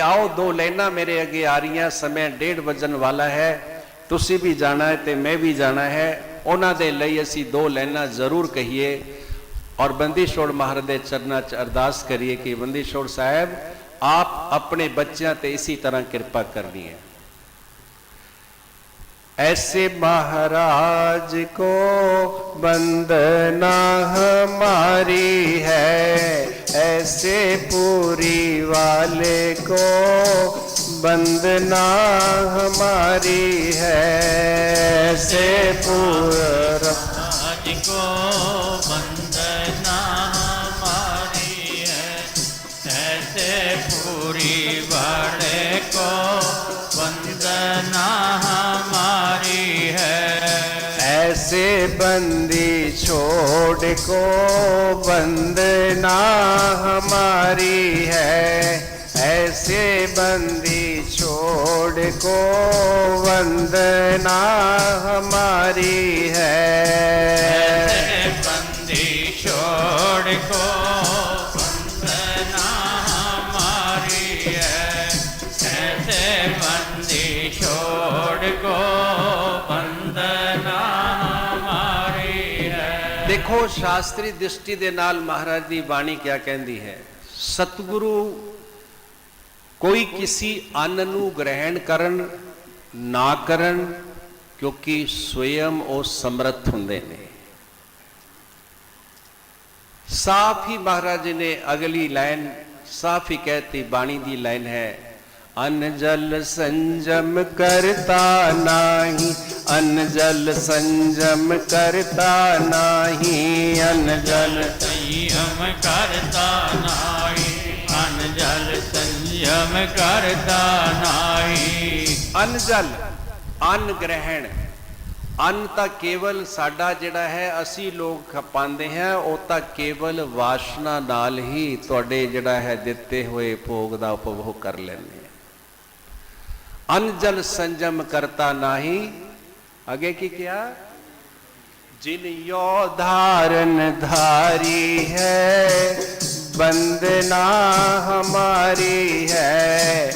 ਆਓ ਦੋ ਲਾਈਨਾਂ ਮੇਰੇ ਅੱਗੇ ਆ ਰਹੀਆਂ, ਸਮੇਂ ਡੇਢ ਵਜਣ ਵਾਲਾ ਹੈ। ਤੁਸੀਂ ਵੀ ਜਾਣਾ ਹੈ ਤੇ ਮੈਂ ਵੀ ਜਾਣਾ ਹੈ। ਉਹਨਾਂ ਦੇ ਲਈ ਅਸੀਂ ਦੋ ਲਾਈਨਾਂ ਜ਼ਰੂਰ ਕਹੀਏ ਔਰ ਬੰਦੀ ਛੋੜ ਮਹਾਰਾਜ ਦੇ ਚਰਨਾਂ 'ਚ ਅਰਦਾਸ ਕਰੀਏ ਕਿ ਬੰਦੀ ਛੋੜ ਸਾਹਿਬ, ਆਪ ਆਪਣੇ ਬੱਚਿਆਂ ਤੇ ਇਸੇ ਤਰ੍ਹਾਂ ਕਿਰਪਾ ਕਰਨੀ ਹੈ। ऐसे महाराज को वंदना हमारी है ऐसे पूरी वाले को वंदना हमारी है ऐसे पूरा को वंदना हमारी है ऐसे बंदी छोड़ को वंदना हमारी है ਦੇਖੋ ਸ਼ਾਸਤਰੀ ਦ੍ਰਿਸ਼ਟੀ ਦੇ ਨਾਲ ਮਹਾਰਾਜ ਦੀ ਬਾਣੀ ਕਿਆ ਕਹਿੰਦੀ ਹੈ? ਸਤਿਗੁਰੂ ਕੋਈ ਕਿਸੇ ਅੰਨ ਨੂੰ ਗ੍ਰਹਿਣ ਕਰਨ ਨਾ ਕਰਨ ਕਿਉਂਕਿ ਸਵਯੰ ਉਹ ਸਮਰੱਥ ਹੁੰਦੇ ਨੇ। ਸਾਫ਼ ਹੀ ਮਹਾਰਾਜ ਨੇ ਅਗਲੀ ਲਾਈਨ ਸਾਫ਼ ਹੀ ਕਹਿਤੀ, ਬਾਣੀ ਦੀ ਲਾਈਨ ਹੈ ਅਨ ਜਲ ਸੰਜਮ ਕਰਤਾ ਨਾਹੀ ਅਨਜਲ ਸੰਜਮ ਕਰਤਾ ਨਾਹੀ ਅਨਜਲ ਸੰਜਮ ਕਰਤਾ ਨਾਹੀ ਅਨਜਲ ਸੰਜਮ ਕਰਤਾ ਨਾਹੀ। ਅਨਜਲ ਅਨ ਗ੍ਰਹਿਣ ਅੰਨ ਤਾਂ ਕੇਵਲ ਸਾਡਾ ਜਿਹੜਾ ਹੈ ਅਸੀਂ ਲੋਕ ਖਪਾਉਂਦੇ ਹਾਂ ਉਹ ਤਾਂ ਕੇਵਲ ਵਾਸ਼ਨਾ ਨਾਲ ਹੀ ਤੁਹਾਡੇ ਜਿਹੜਾ ਹੈ ਦਿੱਤੇ ਹੋਏ ਭੋਗ ਦਾ ਉਪਭੋਗ ਕਰ ਲੈਂਦੇ ਹਾਂ। ਅਨਜਲ ਸੰਜਮ ਕਰਤਾ ਨਾਹੀ आगे की क्या? जिन यो धारण धारी है वंदना हमारी है,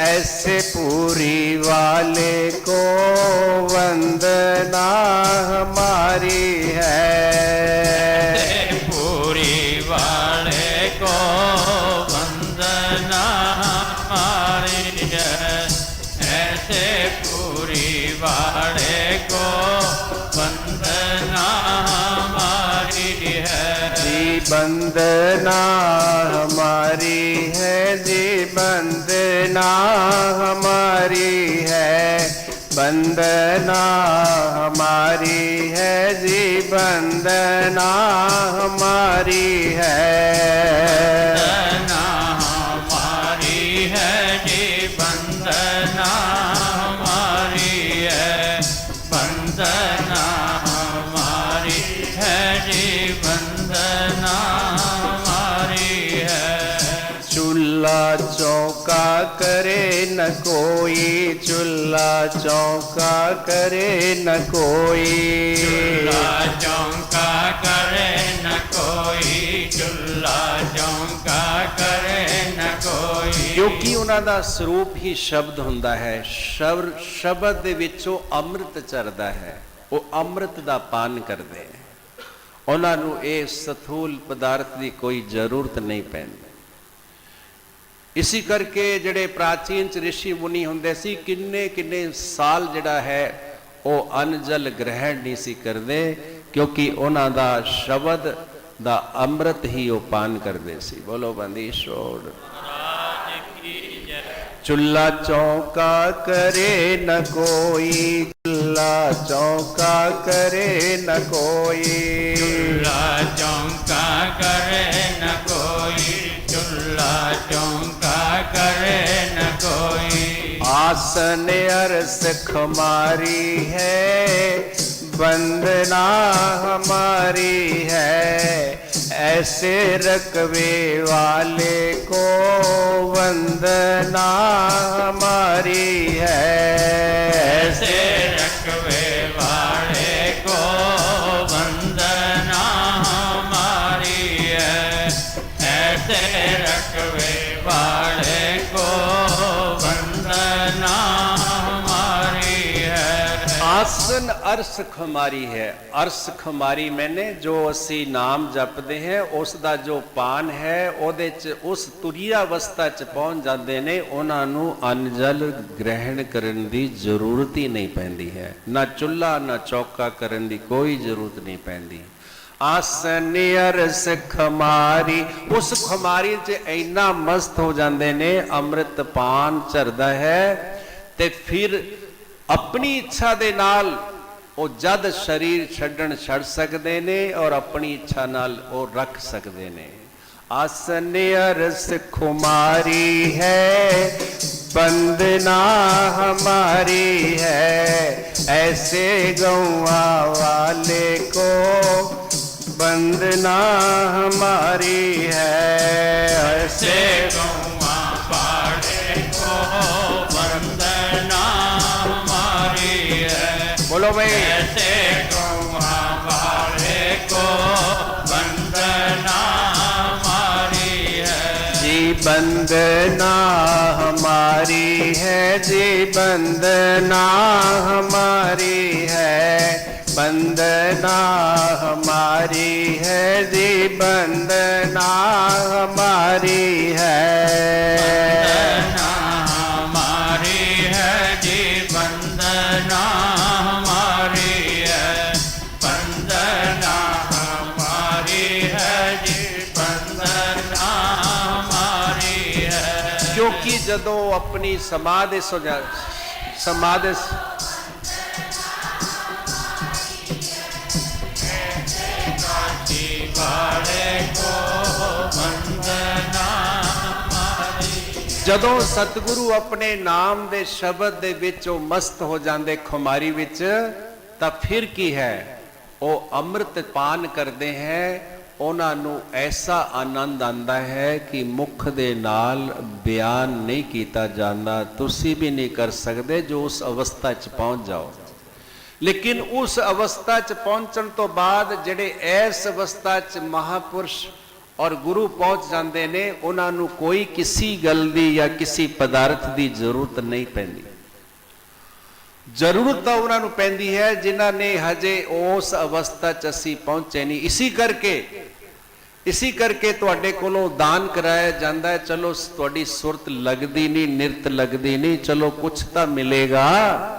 ऐसे पूरी वाले को वंदना हमारी है। वंदना हमारी है जी वंदना हमारी है वंदना हमारी है जी वंदना हमारी है न कोई चूल्हा चौका करे न कोई चूल्हा चौका करे न कोई चूल्हा चौका करे न कोई ਕਿਉਂਕਿ ਉਹਨਾਂ ਦਾ ਸਰੂਪ ਹੀ ਸ਼ਬਦ ਹੁੰਦਾ ਹੈ ਸ਼ਬਦ ਸ਼ਬਦ ਦੇ ਵਿੱਚੋਂ ਅੰਮ੍ਰਿਤ ਚਰਦਾ ਹੈ ਉਹ ਅੰਮ੍ਰਿਤ ਦਾ ਪਾਨ ਕਰਦੇ ਹੈ ਉਹਨਾਂ ਨੂੰ ਇਹ ਸਥੂਲ ਪਦਾਰਥ ਦੀ ਕੋਈ ਜ਼ਰੂਰਤ ਨਹੀਂ ਪੈਂਦੀ ਇਸੇ ਕਰਕੇ ਜਿਹੜੇ ਪ੍ਰਾਚੀਨ ਚ ઋષਿ ਮੁਨੀ ਹੁੰਦੇ ਸੀ ਕਿੰਨੇ ਕਿੰਨੇ ਸਾਲ ਜਿਹੜਾ ਹੈ ਉਹ ਅਨਜਲ ਗ੍ਰਹਿਣ ਨਹੀਂ ਸੀ ਕਰਦੇ ਕਿਉਂਕਿ ਉਹਨਾਂ ਦਾ ਸ਼ਬਦ ਦਾ ਅੰਮ੍ਰਿਤ ਹੀ ਉਹ ਪਾਨ ਕਰਦੇ ਸੀ ਬੋਲੋ ਬੰਦੀ ਸ਼ੋਰ ਚੁੱਲਾ ਚੌਕਾ ਕਰੇ ਨ ਕੋਈ ਚੁੱਲਾ ਚੌਕਾ ਕਰੇ ਨ ਕੋਈ ਚੁੱਲਾ ਚੌਕਾ ਕਰੇ ਨ ਕੋਈ ਚੁੱਲਾ ਚੌਕਾ करे न कोई आसन अरस खमारी है वंदना हमारी है ऐसे रकबे वाले को वंदना हमारी है ऐसे ਅਰਸ ਖੁਮਾਰੀ ਹੈ। ਅਰਸ ਖੁਮਾਰੀ ਮੈਨੇ ਜੋ ਅਸੀਂ ਨਾਮ ਜਪਦੇ ਹਾਂ ਉਸ ਦਾ ਜੋ ਪਾਨ ਹੈ, ਉਹਦੇ ਚ ਉਸ ਤੁਰੀ ਅਵਸਥਾ ਚ ਪਹੁੰਚ ਜਾਂਦੇ ਨੇ, ਉਹਨਾਂ ਨੂੰ ਅੰਨ ਜਲ ਗ੍ਰਹਿਣ ਕਰਨ ਦੀ ਜ਼ਰੂਰਤ ਹੀ ਨਹੀਂ ਪੈਂਦੀ ਹੈ। ਨਾ ਚੁੱਲ੍ਹਾ, ਨਾ ਚੌਕਾ ਕਰਨ ਦੀ ਕੋਈ ਜ਼ਰੂਰਤ ਨਹੀਂ ਪੈਂਦੀ। ਆਸਨ ਅਰਸ ਖਮਾਰੀ, ਉਸ ਖਮਾਰੀ ਚ ਇੰਨਾ ਮਸਤ ਹੋ ਜਾਂਦੇ ਨੇ, ਅੰਮ੍ਰਿਤ ਪਾਨ ਚਰਦਾ ਹੈ ਤੇ ਫਿਰ ਆਪਣੀ ਇੱਛਾ ਦੇ ਨਾਲ ਉਹ ਜਦ ਸਰੀਰ ਛੱਡਣ ਛੱਡ ਸਕਦੇ ਨੇ ਔਰ ਆਪਣੀ ਇੱਛਾ ਨਾਲ ਉਹ ਰੱਖ ਸਕਦੇ ਨੇ। ਆਸਨ ਅਰਸ ਖੁਮਾਰੀ ਹੈ ਬੰਦਨਾ ਹਮਾਰੀ ਹੈ, ਐਸੇ ਗਊਆ ਵਾਲੇ ਕੋ ਬੰਦਨਾ ਹਮਾਰੀ ਹੈ, ਐਸੇ ਗਊ है बोलो भाई ऐसे गौवा पाड़े को वंदना हमारी है जी बंदना हमारी है जी बंदना हमारी है बंदना हमारी है जी बंदना हमारी है ਜਦੋਂ ਆਪਣੀ ਸਮਾਧਿ ਸੋ ਜਾ ਸਮਾਧਿ ਜਦੋਂ ਸਤਿਗੁਰੂ ਆਪਣੇ ਨਾਮ ਦੇ ਸ਼ਬਦ ਦੇ ਵਿੱਚ ਉਹ ਮਸਤ ਹੋ ਜਾਂਦੇ ਖੁਮਾਰੀ ਵਿੱਚ, ਤਾਂ ਫਿਰ ਕੀ ਹੈ? ਉਹ ਅੰਮ੍ਰਿਤ ਪਾਨ ਕਰਦੇ ਹੈ ਉਹਨਾਂ ਨੂੰ ਐਸਾ ਆਨੰਦ ਆਂਦਾ ਹੈ ਕਿ ਮੁਖ ਦੇ ਨਾਲ ਬਿਆਨ ਨਹੀਂ ਕੀਤਾ ਜਾਂਦਾ, ਤੁਸੀਂ ਵੀ ਨਹੀਂ ਕਰ ਸਕਦੇ ਜੋ ਉਸ ਅਵਸਥਾ 'ਚ ਪਹੁੰਚ ਜਾਓ। ਲੇਕਿਨ ਉਸ ਅਵਸਥਾ 'ਚ ਪਹੁੰਚਣ ਤੋਂ ਬਾਅਦ ਜਿਹੜੇ ਐਸ ਅਵਸਥਾ 'ਚ ਮਹਾਪੁਰਸ਼ ਔਰ ਗੁਰੂ ਪਹੁੰਚ ਜਾਂਦੇ ਨੇ, ਉਹਨਾਂ ਨੂੰ ਕੋਈ ਕਿਸੇ ਗੱਲ ਦੀ ਜਾਂ ਕਿਸੇ ਪਦਾਰਥ ਦੀ ਜ਼ਰੂਰਤ ਨਹੀਂ ਪੈਂਦੀ। ਜ਼ਰੂਰਤ ਤਾਂ ਉਹਨਾਂ ਨੂੰ ਪੈਂਦੀ ਹੈ, ਜਿਨ੍ਹਾਂ ਨੇ ਹਜੇ ਉਸ ਅਵਸਥਾ 'ਚ ਅਸੀਂ ਪਹੁੰਚੇ ਨਹੀਂ। ਇਸੇ ਕਰਕੇ ਇਸੇ ਕਰਕੇ ਤੁਹਾਡੇ ਕੋਲੋਂ ਦਾਨ ਕਰਾਇਆ ਜਾਂਦਾ ਹੈ। ਚਲੋ, ਤੁਹਾਡੀ ਸੁਰਤ ਲੱਗਦੀ ਨਹੀਂ, ਨਿਰਤ ਲੱਗਦੀ ਨਹੀਂ। ਚਲੋ ਕੁਝ ਤਾਂ ਮਿਲੇਗਾ।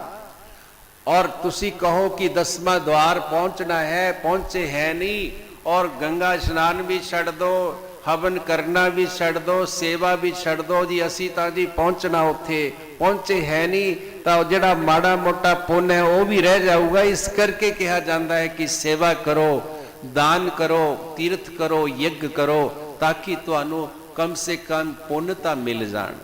ਔਰ ਤੁਸੀਂ ਕਹੋ ਕਿ ਦਸਵਾਂ ਦਵਾਰ ਪਹੁੰਚਣਾ ਹੈ, ਪਹੁੰਚੇ ਹੈ ਨਹੀਂ। ਔਰ ਗੰਗਾ ਇਸ਼ਨਾਨ ਵੀ ਛੱਡ ਦੋ। ਹਵਨ ਕਰਨਾ ਵੀ ਛੱਡ ਦੋ, ਸੇਵਾ ਵੀ ਛੱਡ ਦੋ ਜੀ, ਅਸੀਂ ਤਾਂ ਜੀ ਪਹੁੰਚਣਾ ਉੱਥੇ। ਪਹੁੰਚੇ ਹੈ ਨਹੀਂ, ਤਾਂ ਜਿਹੜਾ ਮਾੜਾ ਮੋਟਾ ਪੁੰਨ ਹੈ, ਉਹ ਵੀ ਰਹਿ ਜਾਊਗਾ। ਇਸ ਕਰਕੇ ਕਿਹਾ ਜਾਂਦਾ ਹੈ ਕਿ ਸੇਵਾ ਕਰੋ, ਦਾਨ ਕਰੋ, ਤੀਰਥ ਕਰੋ, ਯੱਗ ਕਰੋ, ਤਾਂ ਕਿ ਤੁਹਾਨੂੰ ਕਮ ਸੇ ਕਮ ਪੁੰਨ ਤਾਂ ਮਿਲ ਜਾਣ।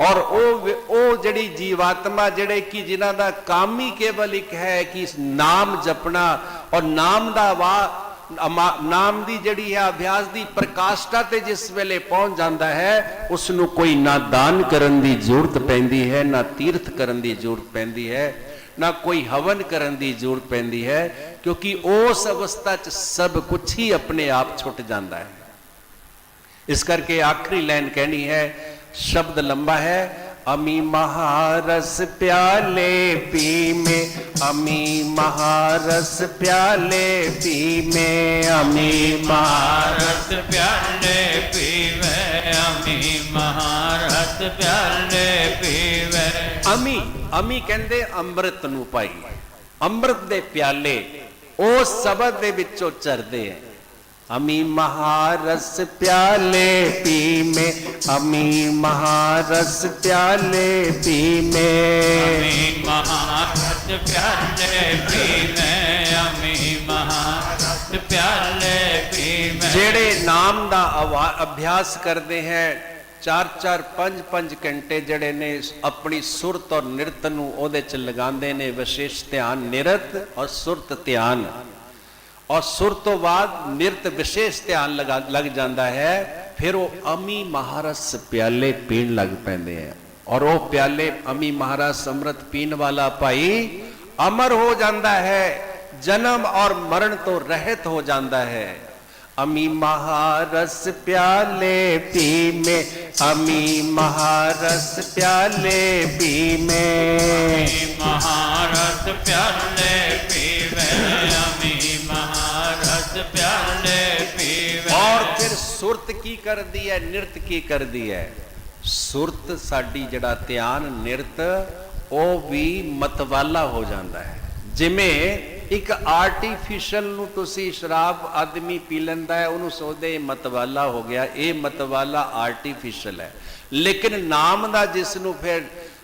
ਔਰ ਉਹ ਉਹ ਜਿਹੜੀ ਜੀਵਾਤਮਾ ਜਿਹੜੇ ਕਿ ਜਿਨ੍ਹਾਂ ਦਾ ਕੰਮ ਹੀ ਕੇਵਲ ਇੱਕ ਹੈ ਕਿ ਨਾਮ ਜਪਣਾ, ਔਰ ਨਾਮ ਦਾ ਵਾ ਨਾਮ ਦੀ ਜਿਹੜੀ ਹੈ, ਅਭਿਆਸ ਦੀ ਪ੍ਰਕਾਸ਼ਤਾ ਤੇ ਜਿਸ ਵੇਲੇ ਪਹੁੰਚ ਜਾਂਦਾ ਹੈ ਉਸ ਨੂੰ ਕੋਈ ਨਾ ਦਾਨ ਕਰਨ ਦੀ ਜ਼ਰੂਰਤ ਪੈਂਦੀ ਹੈ, ਨਾ ਤੀਰਥ ਕਰਨ ਦੀ ਜ਼ਰੂਰਤ ਪੈਂਦੀ ਹੈ, ਨਾ ਕੋਈ ਹਵਨ ਕਰਨ ਦੀ ਜ਼ਰੂਰਤ ਪੈਂਦੀ ਹੈ, ਕਿਉਂਕਿ ਉਸ ਅਵਸਥਾ 'ਚ ਸਭ ਕੁਝ ਹੀ ਆਪਣੇ ਆਪ ਛੁੱਟ ਜਾਂਦਾ ਹੈ। ਇਸ ਕਰਕੇ ਆਖਰੀ ਲਾਈਨ ਕਹਿਣੀ ਹੈ, ਸ਼ਬਦ ਲੰਬਾ ਹੈ ਅਮੀ ਮਹਾਰਸ ਪਿਆਲੇ ਪੀਮੇ ਅਮੀ ਮਹਾਰਸ ਪਿਆਲੇ ਪੀਮੇ ਅਮੀ ਮਹਾਰਸ महारत प्याले पीवे अमी महारत प्याले पीवे ਅਮੀ ਅਮੀ ਕਹਿੰਦੇ ਅੰਮ੍ਰਿਤ ਨੂੰ ਪਾਈ ਅੰਮ੍ਰਿਤ ਦੇ ਪਿਆਲੇ ਉਹ ਸ਼ਬਦ ਦੇ ਵਿੱਚੋਂ ਚਰਦੇ ਹੈ আমি মহারস প্যালে পিমে আমি মহারস প্যালে পিমে মহারস প্যালে পিমে আমি ਮਹਾਰਸ ਪਿਆਲੇ ਪੀਵੇਂ ਜਿਹੜੇ ਨਾਮ ਦਾ ਅਭਿਆਸ ਕਰਦੇ ਹੈ 4-4 5-5 ਘੰਟੇ ਜਿਹੜੇ ਨੇ ਆਪਣੀ ਸੁਰਤ ਔਰ ਨਿਰਤ ਨੂੰ ਉਹਦੇ ਚ ਲਗਾਉਂਦੇ ਨੇ ਵਿਸ਼ੇਸ਼ ਧਿਆਨ ਨਿਰਤ ਔਰ ਸੁਰਤ ਧਿਆਨ ਔਰ ਸੁਰ ਤੋਂ ਬਾਅਦ ਨਿਰਤ ਵਿਸ਼ੇਸ਼ ਧਿਆਨ ਲਗਾ ਲੱਗ ਜਾਂਦਾ ਹੈ ਫਿਰ ਉਹ ਅਮੀ ਮਹਾਰਸ ਪਿਆਲੇ ਪੀਣ ਲੱਗ ਪੈਂਦੇ ਆ ਔਰ ਉਹ ਪਿਆਲੇ ਅਮੀ ਮਹਾਰਸ ਅੰਮ੍ਰਿਤ ਪੀਣ ਵਾਲਾ ਭਾਈ ਅਮਰ ਹੋ ਜਾਂਦਾ ਹੈ ਜਨਮ ਔਰ ਮਰਨ ਤੋਂ ਰਹਿਤ ਹੋ ਜਾਂਦਾ ਹੈ ਅਮੀ ਮਹਾਰਸ ਪਿਆਲੇ ਪੀਮੇ ਅਮੀ ਮਹਾਰਸ ਪਿਆਲੇ ਪੀਮੇ ਮਹਾਰਤ ਪਿਆਲੇ ਪੀਵੇ ਅਮੀ ਮਹਾਰਤ ਪਿਆਲੇ ਪੀਵੇ। ਔਰ ਫਿਰ ਸੁਰਤ ਕੀ ਕਰਦੀ ਹੈ, ਨਿਰਤ ਕੀ ਕਰਦੀ ਹੈ? ਸੁਰਤ ਸਾਡੀ ਜਿਹੜਾ ਧਿਆਨ, ਨਿਰਤ, ਉਹ ਵੀ ਮਤਵਾਲਾ ਹੋ ਜਾਂਦਾ ਹੈ। ਜਿਵੇਂ ਇੱਕ ਆਰਟੀਫੀਸ਼ੀਅਲ ਨੂੰ ਤੁਸੀਂ ਸ਼ਰਾਬ ਆਦਮੀ ਪੀ ਲੈਂਦਾ ਹੈ, ਉਹਨੂੰ ਸੋਚਦੇ ਮਤਵਾਲਾ ਹੋ ਗਿਆ, ਇਹ ਮਤਵਾਲਾ ਆਰਟੀਫੀਸ਼ੀਅਲ ਹੈ। ਲੇਕਿਨ ਨਾਮ ਦਾ ਜਿਸ ਨੂੰ ਫਿਰ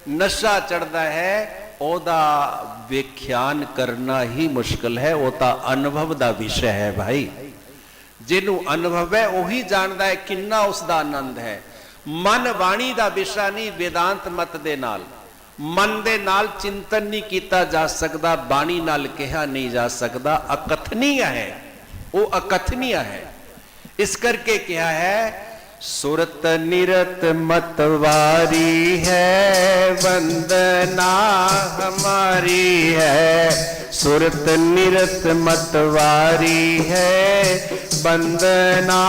ਨਸ਼ਾ ਚੜਦਾ ਹੈ ਉਹਦਾ ਵਿਖਿਆਨ ਕਰਨਾ ਹੀ ਮੁਸ਼ਕਲ ਹੈ, ਉਹ ਤਾਂ ਅਨੁਭਵ ਦਾ ਵਿਸ਼ਾ ਹੈ ਭਾਈ। ਜਿਹਨੂੰ ਅਨੁਭਵ ਹੈ, ਉਹੀ ਜਾਣਦਾ ਹੈ ਕਿੰਨਾ ਉਸ ਦਾ ਆਨੰਦ ਹੈ। ਮਨ ਬਾਣੀ ਦਾ ਵਿਸ਼ਾ ਨਹੀਂ, ਵੇਦਾਂਤ ਮਤ ਦੇ ਨਾਲ। ਮਨ ਦੇ ਨਾਲ ਚਿੰਤਨ ਨਹੀਂ ਕੀਤਾ ਜਾ ਸਕਦਾ, ਬਾਣੀ ਨਾਲ ਕਿਹਾ ਨਹੀਂ ਜਾ ਸਕਦਾ। ਅਕਥਨੀय ਹੈ, ਉਹ ਅਕਥਨੀय ਹੈ। ਇਸ ਕਰਕੇ ਕਿਹਾ ਹੈ ਸੁਰਤ ਨਿਰਤ ਮਤਵਾਰੀ ਹੈ, ਵੰਦਨਾ ਹਮਾਰੀ ਹੈ। ਸੁਰਤ ਨਿਰਤ ਮਤਵਾਰੀ ਹੈ, ਵੰਦਨਾ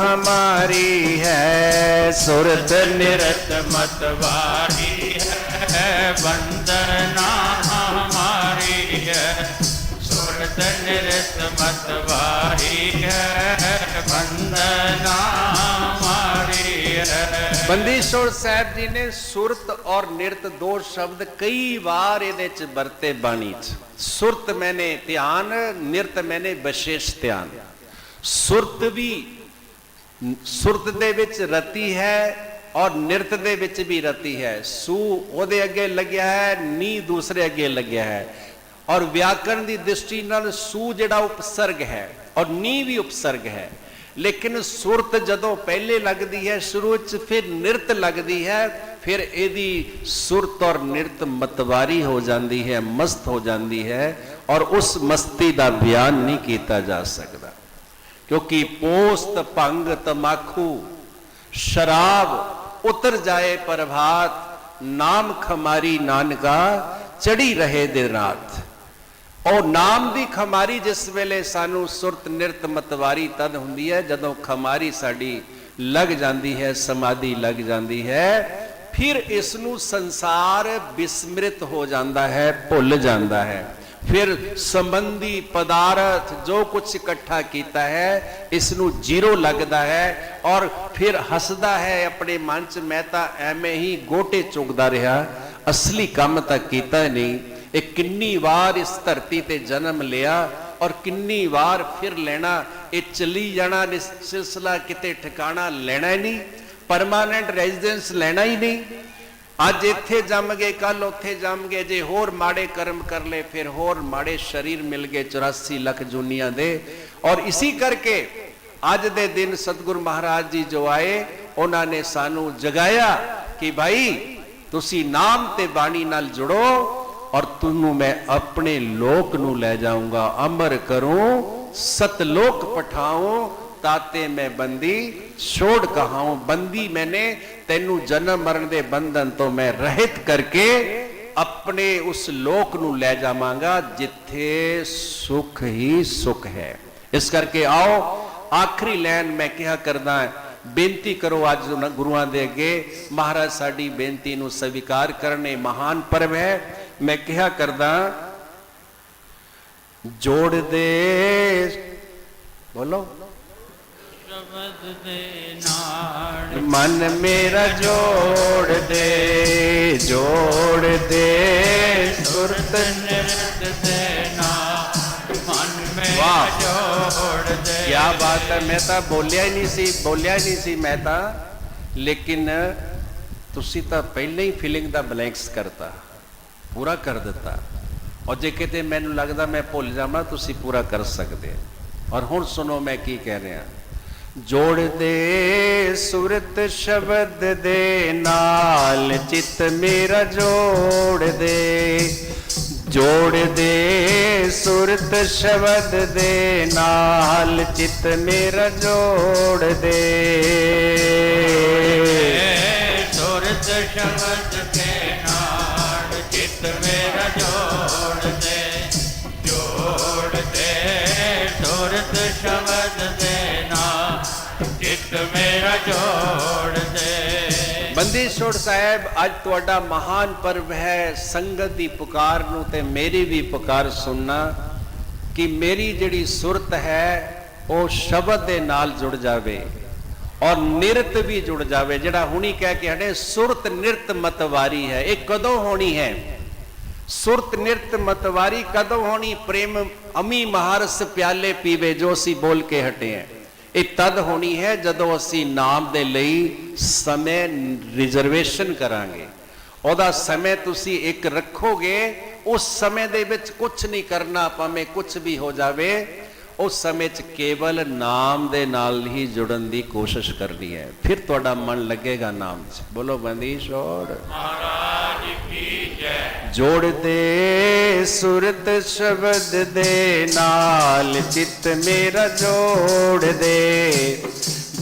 ਹਮਾਰੀ ਹੈ। ਸੁਰਤ ਨਿਰਤ ਮਤਵਾਰੀ ਹੈ, ਵੰਦਨਾ ਹਮਾਰੀ ਹੈ। ਸੁਰਤ ਨਿਰਤ ਮਤਵਾਰੀ ਹੈ, ਵੰਦਨਾ ਬੰਦੀਸ਼ੋਰ ਸਾਹਿਬ ਜੀ ਨੇ ਸੁਰਤ ਔਰ ਨਿਰਤ ਦੋ ਸ਼ਬਦ ਕਈ ਵਾਰ ਇਹਦੇ ਚ ਵਰਤੇ ਬਾਣੀ ਚ। ਸੁਰਤ ਮੈਨੇ ਧਿਆਨ, ਨਿਰਤ ਮੈਨੇ ਵਿਸ਼ੇਸ਼ ਧਿਆਨ। ਸੁਰਤ ਵੀ, ਸੁਰਤ ਦੇ ਵਿੱਚ ਰਤੀ ਹੈ ਔਰ ਨਿਰਤ ਦੇ ਵਿੱਚ ਵੀ ਰਤੀ ਹੈ। ਸੂ ਉਹਦੇ ਅੱਗੇ ਲੱਗਿਆ ਹੈ, ਨੀ ਦੂਸਰੇ ਅੱਗੇ ਲੱਗਿਆ ਹੈ। ਔਰ ਵਿਆਕਰਣ ਦੀ ਦ੍ਰਿਸ਼ਟੀ ਨਾਲ ਸੂ ਜਿਹੜਾ ਉਪਸਰਗ ਹੈ ਔਰ ਨੀ ਵੀ ਉਪਸਰਗ ਹੈ। ਲੇਕਿਨ ਸੁਰਤ ਜਦੋਂ ਪਹਿਲੇ ਲੱਗਦੀ ਹੈ, ਸ਼ੁਰੂ 'ਚ ਫਿਰ ਨਿਰਤ ਲੱਗਦੀ ਹੈ, ਫਿਰ ਇਹਦੀ ਸੁਰਤ ਔਰ ਨਿਰਤ ਮਤਵਾਰੀ ਹੋ ਜਾਂਦੀ ਹੈ, ਮਸਤ ਹੋ ਜਾਂਦੀ ਹੈ ਔਰ ਉਸ ਮਸਤੀ ਦਾ ਬਿਆਨ ਨਹੀਂ ਕੀਤਾ ਜਾ ਸਕਦਾ। ਕਿਉਂਕਿ ਪੋਸਤ ਭੰਗ ਤਮਾਖੂ ਸ਼ਰਾਬ ਉਤਰ ਜਾਏ ਪ੍ਰਭਾਤ, ਨਾਮ ਖਮਾਰੀ ਨਾਨਕਾ, ਚੜੀ ਰਹੇ ਦਿਨ ਰਾਤ। ਉਹ ਨਾਮ ਦੀ ਖਮਾਰੀ ਜਿਸ ਵੇਲੇ ਸਾਨੂੰ ਸੁਰਤ ਨਿਰਤ ਮਤਵਾਰੀ ਤਦ ਹੁੰਦੀ ਹੈ, ਜਦੋਂ ਖਮਾਰੀ ਸਾਡੀ ਲੱਗ ਜਾਂਦੀ ਹੈ, ਸਮਾਧੀ ਲੱਗ ਜਾਂਦੀ ਹੈ, ਫਿਰ ਇਸ ਨੂੰ ਸੰਸਾਰ ਵਿਸਮ੍ਰਿਤ ਹੋ ਜਾਂਦਾ ਹੈ, ਭੁੱਲ ਜਾਂਦਾ ਹੈ। ਫਿਰ ਸੰਬੰਧੀ ਪਦਾਰਥ ਜੋ ਕੁਝ ਇਕੱਠਾ ਕੀਤਾ ਹੈ ਇਸ ਨੂੰ ਜ਼ੀਰੋ ਲੱਗਦਾ ਹੈ ਔਰ ਫਿਰ ਹੱਸਦਾ ਹੈ ਆਪਣੇ ਮਨ 'ਚ, ਮੈਂ ਤਾਂ ਐਵੇਂ ਹੀ ਗੋਟੇ ਚੁਗਦਾ ਰਿਹਾ, ਅਸਲੀ ਕੰਮ ਤਾਂ ਕੀਤਾ ਨਹੀਂ। ਇਹ ਕਿੰਨੀ ਵਾਰ ਇਸ ਧਰਤੀ ਤੇ ਜਨਮ ਲਿਆ ਔਰ ਕਿੰਨੀ ਵਾਰ ਫਿਰ ਲੈਣਾ, ਇਹ ਚੱਲੀ ਜਾਣਾ ਨਿਸ- ਸਿਲਸਿਲਾ ਕਿਤੇ ਠਿਕਾਣਾ ਲੈਣਾ ਹੀ ਨਹੀਂ ਪਰਮਾਨੈਂਟ ਰੈਜ਼ੀਡੈਂਸ ਲੈਣਾ ਹੀ ਨਹੀਂ। ਅੱਜ ਇੱਥੇ ਜੰਮ ਗਏ ਕੱਲ ਉੱਥੇ ਜੰਮ ਗਏ ਜੇ ਹੋਰ ਮਾੜੇ ਕਰਮ ਕਰ ਲਏ, ਫਿਰ ਹੋਰ ਮਾੜੇ ਸਰੀਰ ਮਿਲ ਗਏ 84 ਲੱਖ ਜੁਨੀਆਂ ਦੇ। ਔਰ ਇਸੇ ਕਰਕੇ ਅੱਜ ਦੇ ਦਿਨ ਸਤਿਗੁਰੂ ਮਹਾਰਾਜ ਜੀ ਜੋ ਆਏ, ਉਹਨਾਂ ਨੇ ਸਾਨੂੰ ਜਗਾਇਆ ਕਿ ਭਾਈ ਤੁਸੀਂ ਨਾਮ ਤੇ ਬਾਣੀ ਨਾਲ ਜੁੜੋ ਔਰ ਤੁਹਾਨੂੰ ਮੈਂ ਆਪਣੇ ਲੋਕ ਨੂੰ ਲੈ ਜਾਊਂਗਾ। ਅਮਰ ਕਰੂੰ, ਸਤਲੋਕ ਪਠਾऊं ਤਾਤੇ ਮੈਂ ਬੰਦੀ, ਛੋੜ ਕਹਾਉ ਬੰਦੀ ਮੈਨੇ ਤੈਨੂੰ ਜਨਮ ਮਰਨ ਦੇ ਬੰਧਨ ਤੋਂ ਮੈਂ ਰਹਿਤ ਕਰਕੇ ਆਪਣੇ ਉਸ ਲੋਕ ਨੂੰ ਲੈ ਜਾਵਾਂਗਾ ਜਿੱਥੇ ਸੁਖ ਹੀ ਸੁਖ ਹੈ। ਇਸ ਕਰਕੇ ਆਓ, ਆਖਰੀ ਲਾਈਨ ਮੈਂ ਕਿਹਾ ਕਰਦਾ ਬੇਨਤੀ ਕਰੋ ਅੱਜ ਗੁਰੂਆਂ ਦੇ ਅੱਗੇ, ਮਹਾਰਾਜ ਸਾਡੀ ਬੇਨਤੀ ਨੂੰ ਸਵੀਕਾਰ ਕਰਨੇ ਮਹਾਨ ਪਰਮ ਹੈ। ਮੈਂ ਕਿਹਾ ਕਰਦਾ ਜੋੜ ਦੇ ਬੋਲੋ। ਸ਼ਬਦ ਦੇ ਨਾਲ। ਮਨ ਮੇਰਾ ਜੋੜ ਦੇ ਜੋੜ ਦੇ। ਸੁਰਤ ਨਿਰਤ ਦੇ ਨਾਲ। ਮਨ ਮੇ ਵਾਹ। ਜੋੜ ਦੇ। ਕੀ ਬਾਤ ਹੈ ਮੈਂ ਤਾਂ ਬੋਲਿਆ ਹੀ ਨਹੀਂ ਸੀ ਬੋਲਿਆ ਹੀ ਨਹੀਂ ਸੀ ਮੈਂ ਤਾਂ। ਲੇਕਿਨ ਤੁਸੀਂ ਤਾਂ ਪਹਿਲਾਂ ਹੀ ਫੀਲਿੰਗ ਦਾ ਬਲੈਂਕਸ ਕਰਤਾ। ਪੂਰਾ ਕਰ ਦਿੱਤਾ। ਔਰ ਜੇ ਕਿਤੇ ਮੈਨੂੰ ਲੱਗਦਾ ਮੈਂ ਭੁੱਲ ਜਾਵਾਂ, ਤੁਸੀਂ ਪੂਰਾ ਕਰ ਸਕਦੇ ਹੋ। ਔਰ ਹੁਣ ਸੁਣੋ ਮੈਂ ਕੀ ਕਹਿ ਰਿਹਾ। ਜੋੜ ਦੇ ਸੁਰਤ ਸ਼ਬਦ ਦੇ ਨਾਲ ਚਿੱਤ ਮੇਰਾ ਜੋੜ ਦੇ। ਜੋੜ ਦੇ ਸੁਰਤ ਸ਼ਬਦ ਦੇ ਨਾਲ ਚਿੱਤ ਮੇਰਾ ਜੋੜ ਦੇ। ਸੁਰਤ ਸ਼ਬਦ ਕੇ ਬੰਦੀ ਛੋੜ ਸਾਹਿਬ ਅੱਜ ਤੁਹਾਡਾ ਮਹਾਨ ਪਰਵ ਹੈ ਸੰਗਤ ਦੀ ਪੁਕਾਰ ਨੂੰ ਤੇ ਮੇਰੀ ਵੀ ਪੁਕਾਰ ਸੁਣਨਾ ਕਿ ਮੇਰੀ ਜਿਹੜੀ ਸੁਰਤ ਹੈ ਉਹ ਸ਼ਬਦ ਦੇ ਨਾਲ ਜੁੜ ਜਾਵੇ ਔਰ ਨਿਰਤ ਵੀ ਜੁੜ ਜਾਵੇ ਜਿਹੜਾ ਹੁਣੀ ਕਹਿ ਕੇ ਹਟੇ ਸੁਰਤ ਨਿਰਤ ਮਤਵਾਰੀ ਹੈ ਇਹ ਕਦੋਂ ਹੋਣੀ ਹੈ ਸੁਰਤ ਨਿਰਤ ਮਤਵਾਰੀ ਕਦੋਂ ਹੋਣੀ? ਪ੍ਰੇਮ ਅਮੀ ਮਹਾਰਸ ਪਿਆਲੇ ਪੀਵੇ, ਜੋ ਅਸੀਂ ਬੋਲ ਕੇ ਹਟੇ ਹੈ ਇਹ ਤਦ ਹੋਣੀ ਹੈ ਜਦੋਂ ਅਸੀਂ ਨਾਮ ਦੇ ਲਈ ਸਮੇਂ ਰਿਜ਼ਰਵੇਸ਼ਨ ਕਰਾਂਗੇ। ਉਹਦਾ ਸਮੇਂ ਤੁਸੀਂ ਇੱਕ ਰੱਖੋਗੇ, ਉਸ ਸਮੇਂ ਦੇ ਵਿੱਚ ਕੁਝ ਨਹੀਂ ਕਰਨਾ, ਭਾਵੇਂ ਕੁਝ ਵੀ ਹੋ ਜਾਵੇ, ਉਸ ਸਮੇਂ 'ਚ ਕੇਵਲ ਨਾਮ ਦੇ ਨਾਲ ਹੀ ਜੁੜਨ ਦੀ ਕੋਸ਼ਿਸ਼ ਕਰਨੀ ਹੈ। ਫਿਰ ਤੁਹਾਡਾ ਮਨ ਲੱਗੇਗਾ ਨਾਮ 'ਚ। ਬੋਲੋ ਬੰਦੀ ਛੋੜ ਮਹਾਰਾਜ। ਜੋੜਦੇ ਸੁਰਤ ਸ਼ਬਦ ਦੇ ਨਾਲ ਚਿੱਤ ਮੇਰਾ ਜੋੜਦੇ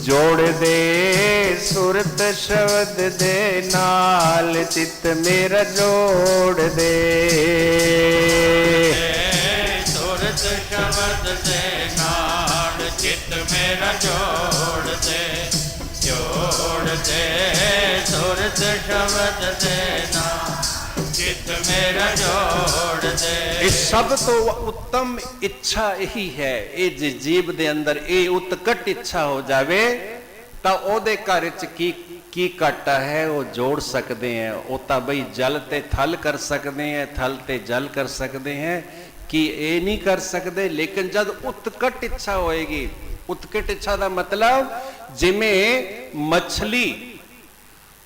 ਜੋੜਦੇ ਸੁਰਤ ਸ਼ਬਦ ਦੇ ਨਾਲ ਚਿੱਤ ਮੇਰਾ ਜੋੜਦੇ ਸੁਰਤ ਸ਼ਬਦ ਦੇ ਨਾਲ ਚਿੱਤ ਮੇਰਾ ਜੋੜਦੇ ਦੇ ਸੁਰਤ ਸ਼ਬਦ ਦੇ ਨਾਲ ਚਿੱਤ ਮੇਰਾ ਜੋੜ ਦੇ ਇਹ ਸਭ ਤੋਂ ਉੱਤਮ ਇੱਛਾ ਇਹੀ ਹੈ। ਇਹ ਜੇ ਜੀਵ ਦੇ ਅੰਦਰ ਇਹ ਉਤਕਟ ਇੱਛਾ ਹੋ ਜਾਵੇ, ਤਾਂ ਉਹਦੇ ਘਰ ਵਿੱਚ ਕੀ ਕੀ ਘਾਟਾ ਹੈ? ਉਹ ਜੋੜ ਸਕਦੇ ਹੈ। ਉਹ ਤਾਂ ਬਈ ਜਲ ਤੇ ਥਲ ਕਰ ਸਕਦੇ ਹੈ, ਥਲ ਤੇ ਜਲ ਕਰ ਸਕਦੇ ਹੈ। ਕਿ ਇਹ ਨਹੀਂ ਕਰ ਸਕਦੇ? ਲੇਕਿਨ ਜਦ ਉਤਕਟ ਇੱਛਾ ਹੋਏਗੀ ਉਤਕਟ ਇੱਛਾ ਦਾ ਮਤਲਬ ਜਿਵੇਂ ਮੱਛਲੀ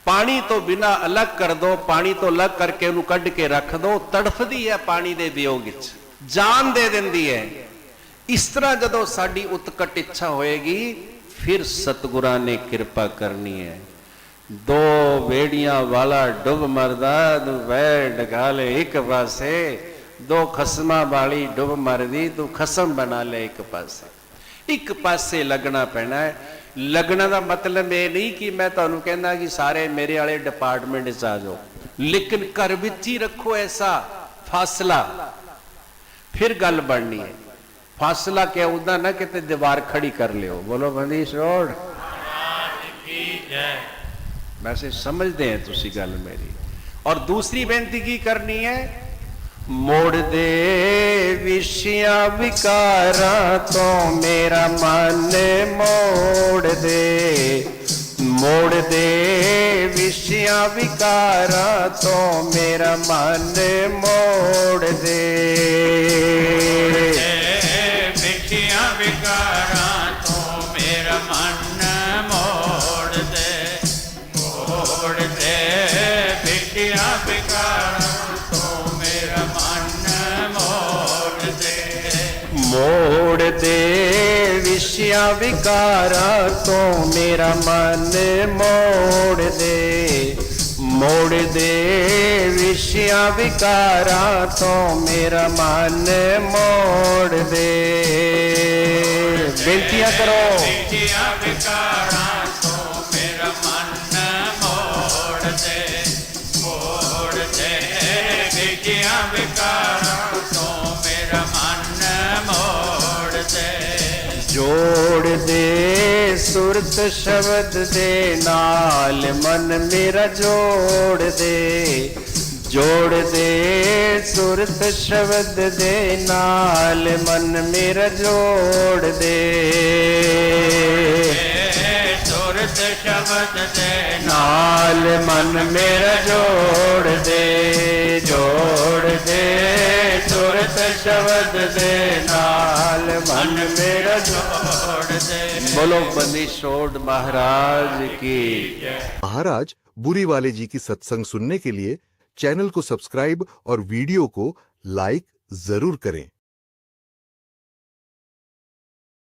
ਪਾਣੀ ਤੋਂ ਬਿਨਾ ਅਲੱਗ ਕਰ ਦੋ, ਪਾਣੀ ਤੋਂ ਅਲੱਗ ਕਰਕੇ ਉਹਨੂੰ ਕੱਢ ਕੇ ਰੱਖ ਦੋ, ਤੜਫਦੀ ਹੈ ਪਾਣੀ ਦੇ ਵਿਯੋਗ ਵਿੱਚ, ਜਾਨ ਦੇ ਦਿੰਦੀ ਹੈ। ਇਸ ਤਰ੍ਹਾਂ ਜਦੋਂ ਸਾਡੀ ਉਤਕਟ ਇੱਛਾ ਹੋਏਗੀ, ਫਿਰ ਸਤਿਗੁਰਾਂ ਨੇ ਕਿਰਪਾ ਕਰਨੀ ਹੈ। ਦੋ ਵੇੜੀਆਂ ਵਾਲਾ ਡੁੱਬ ਮਰਦਾ, ਤੂੰ ਵੈ ਡਗਾਲੇ ਇੱਕ ਪਾਸੇ, ਦੋ ਖਸਮਾਂ ਵਾਲੀ ਡੁੱਬ ਮਰਦੀ, ਤੂੰ ਖਸਮ ਬਣਾ ਲੈ ਇੱਕ ਪਾਸੇ। ਇੱਕ ਪਾਸੇ ਲੱਗਣਾ ਪੈਣਾ ਹੈ। ਲੱਗਣਾ ਦਾ ਮਤਲਬ ਇਹ ਨਹੀਂ ਕਿ ਮੈਂ ਤੁਹਾਨੂੰ ਕਹਿੰਦਾ ਕਿ ਸਾਰੇ ਮੇਰੇ ਵਾਲੇ ਡਿਪਾਰਟਮੈਂਟ 'ਚ ਆ ਜਾਓ। ਲੇਕਿਨ ਘਰ ਵਿੱਚ ਹੀ ਰੱਖੋ ਐਸਾ ਫਾਸਲਾ। ਫਿਰ ਗੱਲ ਬਣਨੀ ਹੈ। ਫਾਸਲਾ ਕਿ ਉਹਦਾ ਨਾ, ਕਿਤੇ ਦੀਵਾਰ ਖੜੀ ਕਰ ਲਿਓ। ਬੋਲੋ ਬੰਦੀ ਰੋਡ। ਕੀ ਜੈ ਵੈਸੇ ਸਮਝਦੇ ਹੈ ਤੁਸੀਂ ਗੱਲ ਮੇਰੀ। ਔਰ ਦੂਸਰੀ ਬੇਨਤੀ ਕੀ ਕਰਨੀ ਹੈ? ਮੋੜ ਵਿਕਾਰਾਂ ਤੋਂ ਮੇਰਾ ਮਨ ਮੋੜ ਦੇ। ਮੋੜ ਦੇ ਵਿਸ਼ਿਆਂ ਵਿਕਾਰਾਂ ਤੋਂ ਮੇਰਾ ਮਨ ਮੋੜ ਦੇ। ਮੋੜ ਦੇ ਵਿਸ਼ਿਆਂ ਵਿਕਾਰਾਂ ਤੋਂ ਮੇਰਾ ਮਨ ਮੋੜ ਦੇ। ਮੋੜ ਦੇ ਵਿਸ਼ਿਆਂ ਵਿਕਾਰਾਂ ਤੋਂ ਮੇਰਾ ਮਨ ਮੋੜ ਦੇ। ਬੇਨਤੀਆਂ ਕਰੋ। ਵਿਖਿਆ ਵਿਕਾਰਾਂ ਜੋੜ ਦੇ, ਸੁਰਤ ਸ਼ਬਦ ਦੇ ਨਾਲ ਮਨ ਮੇਰਾ ਜੋੜ ਦੇ। ਜੋੜ ਦੇ, ਸੁਰਤ ਸ਼ਬਦ ਦੇ ਨਾਲ ਮਨ ਮੇਰਾ ਜੋੜ ਦੇ। अमृत शब्द से नाल मन मेरा जोड़ दे जोड़ दे सुरत शब्द से नाल मन मेरा जोड़ दे। बोलो बनी छोड़ महाराज की। महाराज बुरी वाले जी की सत्संग सुनने के लिए चैनल को सब्सक्राइब और वीडियो को लाइक ज़रूर करें।